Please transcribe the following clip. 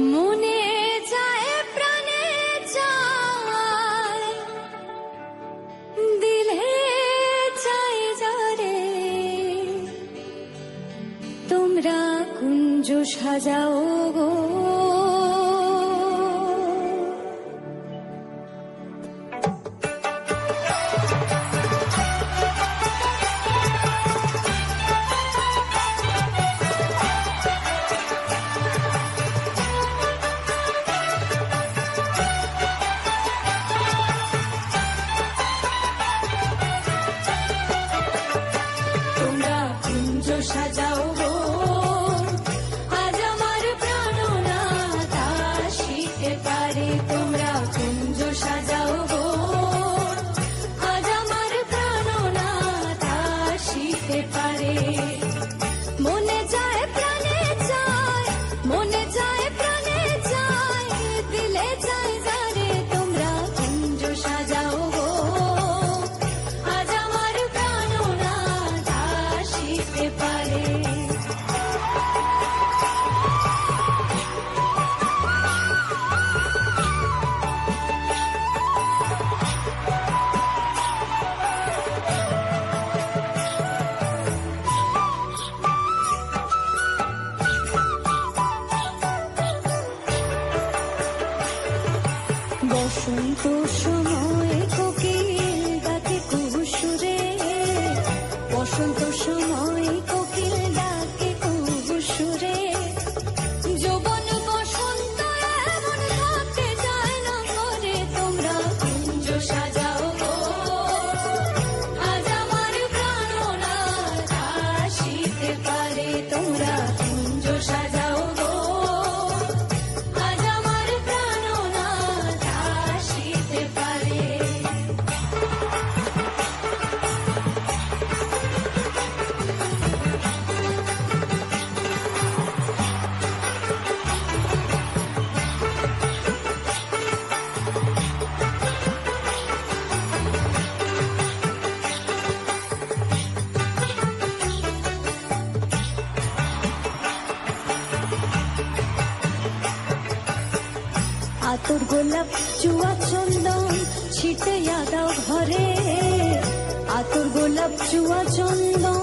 মনে যায় প্রাণে দিলে তোমরা সাজাও গো। 成都 তোর গোলাপ চুয়া চন্দন ছিটে আদা ঘরে। আতর গোলাপ চুয়া চন্দন